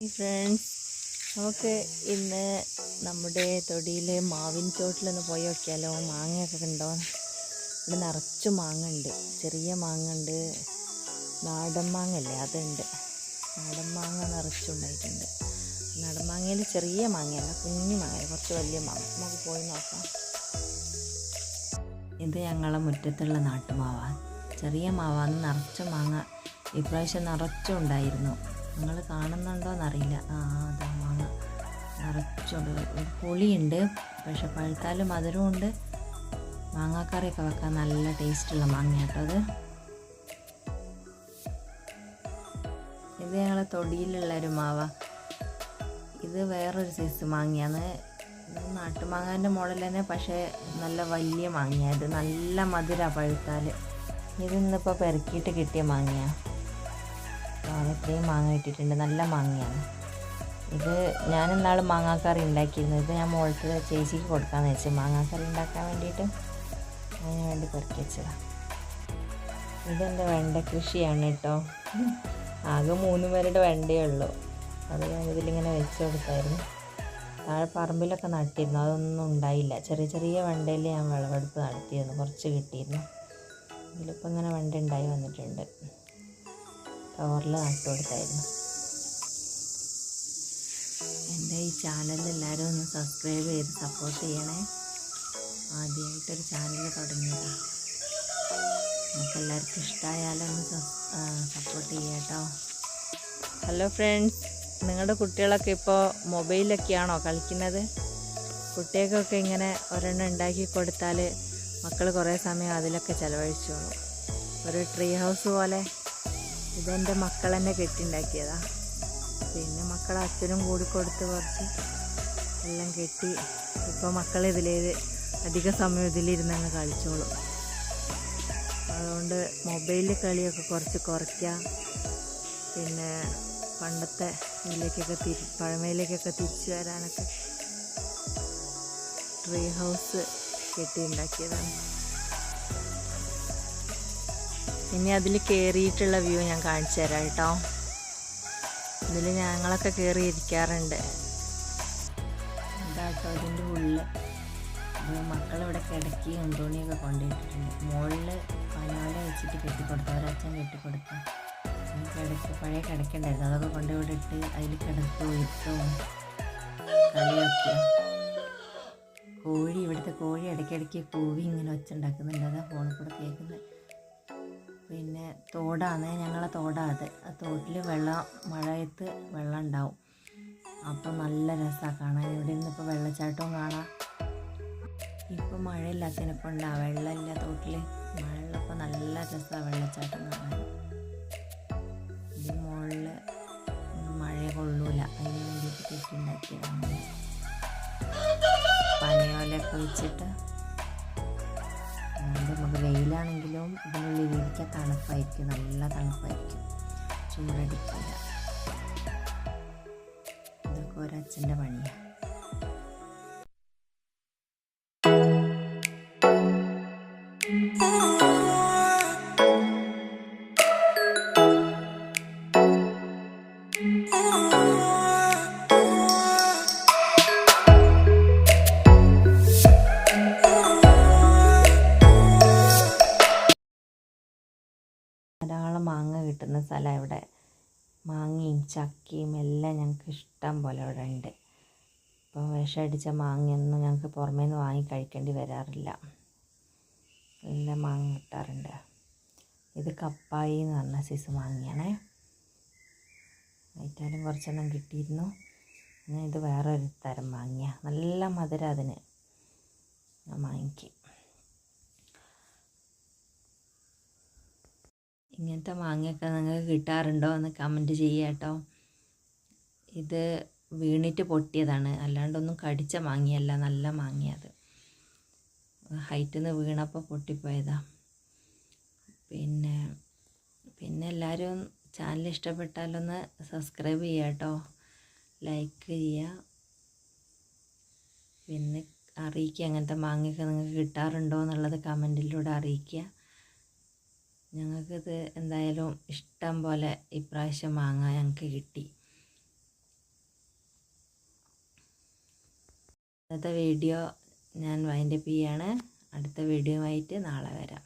Friends നമുക്ക് ഇന്ന് നമ്മുടെ തൊടിയിലെ മാവിൻ ചോട്ടിലൊന്ന് പോയി നോക്കിയാലോ? മാങ്ങയൊക്കെ ഉണ്ടോ ഇവിടെ നിറച്ച് മാങ്ങ ഉണ്ട് ചെറിയ മാങ്ങ ഉണ്ട് നാടൻ മാങ്ങ അല്ലേ അതുണ്ട്. നാടൻ മാങ്ങ നിറച്ചുണ്ടായിട്ടുണ്ട്. നാടൻ മാങ്ങയിൽ ചെറിയ മാങ്ങയല്ല കുഞ്ഞു മാങ്ങ കുറച്ച് വലിയ മാങ്ങ. നമുക്ക് പോയി നോക്കാം. ഇത് ഞങ്ങളെ മുറ്റത്തുള്ള നാട്ടുമാവാണ് ചെറിയ മാവാന്ന് നിറച്ച മാങ്ങ ഇപ്രാവശ്യം നിറച്ചും ഉണ്ടായിരുന്നു നിങ്ങൾ കാണുന്നുണ്ടോയെന്നറിയില്ല ആ അതാ മാങ്ങ ഒരു പുളിയുണ്ട് പക്ഷെ പഴുത്താലും മധുരമുണ്ട് മാങ്ങാക്കറിയൊക്കെ വെക്കാൻ നല്ല ടേസ്റ്റുള്ള മാങ്ങ കേട്ടോ അത്. ഇത് ഞങ്ങളെ തൊടിയിലുള്ള ഒരു മാവ. ഇത് വേറൊരു സൈസ് മാങ്ങയാണ്. നാട്ടുമാങ്ങാന്റെ മോഡൽ തന്നെ പക്ഷേ നല്ല വലിയ മാങ്ങയാണ് ഇത് നല്ല മധുര പഴുത്താൽ ഇത് ഇന്നിപ്പോൾ പെറുക്കിയിട്ട് കിട്ടിയ മാങ്ങയാണ് ഇത്രയും മാങ്ങ കിട്ടിയിട്ടുണ്ട്. നല്ല മാങ്ങയാണ്. ഇത് ഞാൻ ഇന്നാൾ മാങ്ങാക്കറി ഉണ്ടാക്കിയിരുന്നു. ഇത് ഞാൻ മോൾക്ക് ചേച്ചിക്ക് കൊടുക്കാമെന്ന് വെച്ചു മാങ്ങാക്കറി ഉണ്ടാക്കാൻ വേണ്ടിയിട്ട് അതിന് വേണ്ടി പെറുക്കി വെച്ചതാണ് ഇതെന്റെ വെണ്ട കൃഷിയാണ് കേട്ടോ. ആകെ മൂന്ന് പേരുടെ വെണ്ടയേ ഉള്ളൂ. അത് ഞാൻ ഇതിലിങ്ങനെ വെച്ച് കൊടുത്തായിരുന്നു. താഴെ പറമ്പിലൊക്കെ നട്ടിരുന്നു. അതൊന്നും ഉണ്ടായില്ല. ചെറിയ ചെറിയ വെണ്ടയിൽ ഞാൻ വിളവെടുപ്പ് നടത്തിയിരുന്നു. കുറച്ച് കിട്ടിയിരുന്നു. ഇതിലിപ്പോൾ ഇങ്ങനെ വെണ്ട ഉണ്ടായി വന്നിട്ടുണ്ട്. കവറിൽ നട്ടു കൊടുത്തായിരുന്നു. എന്റെ ഈ ചാനൽ എല്ലാവരും ഒന്ന് സബ്സ്ക്രൈബ് ചെയ്ത് സപ്പോർട്ട് ചെയ്യണേ. ആദ്യമായിട്ടൊരു ചാനൽ തുടങ്ങിയതാണ് നമുക്ക് എല്ലാവർക്കും ഇഷ്ടമായാലൊന്ന് സപ്പോർട്ട് ചെയ്യാം കേട്ടോ. ഹലോ ഫ്രണ്ട്സ് നിങ്ങളുടെ കുട്ടികളൊക്കെ ഇപ്പോൾ മൊബൈലൊക്കെയാണോ കളിക്കുന്നത്? കുട്ടികൾക്കൊക്കെ ഇങ്ങനെ ഒരെണ്ണം ഉണ്ടാക്കി കൊടുത്താൽ മക്കൾ കുറേ സമയം അതിലൊക്കെ ചിലവഴിച്ചോളും. ഒരു ട്രീ ഹൗസ് പോലെ ഇതെന്റെ മക്കൾ തന്നെ കെട്ടിണ്ടാക്കിയതാ. പിന്നെ മക്കൾ അച്ഛനും കൂടി കൊടുത്ത് കുറച്ച് എല്ലാം കെട്ടി ഇപ്പോൾ മക്കൾ ഇതിലേത് അധിക സമയം ഇതിലിരുന്നങ്ങ് കളിച്ചോളും. അതുകൊണ്ട് മൊബൈലിൽ കളിയൊക്കെ കുറച്ച് കുറയ്ക്കുക പിന്നെ പണ്ടത്തെ ഇതിലേക്കൊക്കെ തിരി പഴമയിലേക്കൊക്കെ തിരിച്ചു വരാനൊക്കെ ട്രീ ഹൗസ് കെട്ടി ഉണ്ടാക്കിയതാണ് ഇനി അതിൽ കയറിയിട്ടുള്ള വ്യൂ ഞാൻ കാണിച്ചു തരാം കേട്ടോ. ഇതിൽ ഞങ്ങളൊക്കെ കയറി ഇരിക്കാറുണ്ട് ഇതാട്ടോ ഇതിന്റെ ഉള്ളിൽ മക്കളിവിടെ കിടക്കി ഉണ്ടോണിയൊക്കെ കൊണ്ടുപോയിട്ടുണ്ട്. മുകളിൽ പനോല വെച്ചിട്ട് കെട്ടിക്കൊടുത്തു. ഒരച്ഛൻ കെട്ടിക്കൊടുത്തു. കിടക്ക് പഴയ കിടക്കുണ്ടായിരുന്നു. അതൊക്കെ കൊണ്ടുപോയി ഇട്ട് അതിൽ കിടത്തു ഇട്ടും കളിയൊക്കെ. കോഴി ഇവിടുത്തെ കോഴി ഇടയ്ക്കിടയ്ക്ക് കോഴി ഇങ്ങനെ ഒച്ച ഉണ്ടാക്കുന്നുണ്ട് അതാ ഫോണിൽ കൂടെ തോടാണ്. ഞങ്ങളെ തോടാ അത്. ആ തോട്ടിൽ വെള്ളം മഴയത്ത് വെള്ളം ഉണ്ടാവും. അപ്പോൾ നല്ല രസമാണ് കാണാൻ. ഇവിടെ നിന്ന് ഇപ്പോൾ വെള്ളച്ചാട്ടവും കാണാം. ഇപ്പോൾ മഴയില്ലാത്തതിനിപ്പോൾ ഉണ്ടാവും വെള്ളമില്ല തോട്ടിൽ മഴയുള്ളപ്പോൾ നല്ല രസമാണ് വെള്ളച്ചാട്ടം കാണാൻ. ഇതിന് മുകളിൽ മഴ കൊള്ളൂല. അതിന് വേണ്ടിയിട്ട് കെട്ടിണ്ടാക്കിയതാണ് പനയോലൊക്കെ വെച്ചിട്ട് വെയിലാണെങ്കിലും ഇതിനുള്ളിൽ ഇരിക്കാൻ തണുപ്പായിരിക്കും നല്ല തണുപ്പായിരിക്കും. ചൂടടിക്കില്ല ഇതൊക്കെ ഒരച്ഛന്റെ പണിയാണ് ധാരാളം മാങ്ങ കിട്ടുന്ന സ്ഥലമാണ് ഇവിടെ മാങ്ങയും ചക്കയും എല്ലാം ഞങ്ങൾക്ക് ഇഷ്ടം പോലെ ഇവിടെ ഉണ്ട്. ഇപ്പോൾ വിഷമടിച്ച മാങ്ങയൊന്നും ഞങ്ങൾക്ക് പുറമേ നിന്ന് വാങ്ങി കഴിക്കേണ്ടി വരാറില്ല. എല്ലാം മാങ്ങ കിട്ടാറുണ്ട്. ഇത് കപ്പായി എന്ന് പറഞ്ഞ സൈസ് മാങ്ങയാണേ. വൈറ്റാലും കുറച്ചെണ്ണം കിട്ടിയിരുന്നു. ഞാൻ ഇത് വേറൊരു തരം മാങ്ങ നല്ല മധുരം അതിന്. ആ ഇങ്ങനത്തെ മാങ്ങയൊക്കെ നിങ്ങൾക്ക് കിട്ടാറുണ്ടോ എന്ന് കമന്റ് ചെയ്യുക കേട്ടോ. ഇത് വീണിട്ട് പൊട്ടിയതാണ്. അല്ലാണ്ടൊന്നും കടിച്ച മാങ്ങയല്ല. നല്ല മാങ്ങയത് ഹൈറ്റിൽ നിന്ന് വീണപ്പോൾ പൊട്ടിപ്പോയതാ. പിന്നെ പിന്നെ എല്ലാവരും ചാനൽ ഇഷ്ടപ്പെട്ടാലൊന്ന് സബ്സ്ക്രൈബ് ചെയ്യുക കേട്ടോ. ലൈക്ക് ചെയ്യുക. പിന്നെ അറിയിക്കുക അങ്ങനത്തെ മാങ്ങയൊക്കെ നിങ്ങൾക്ക് കിട്ടാറുണ്ടോ എന്നുള്ളത് കമന്റിലൂടെ അറിയിക്കുക. ഞങ്ങൾക്കിത് എന്തായാലും ഇഷ്ടം പോലെ ഇപ്രാവശ്യം മാങ്ങ ഞങ്ങൾക്ക് കിട്ടി. ഇന്നത്തെ വീഡിയോ ഞാൻ വൈൻഡപ്പ് ചെയ്യാണ്. അടുത്ത വീഡിയോ ആയിട്ട് നാളെ വരാം.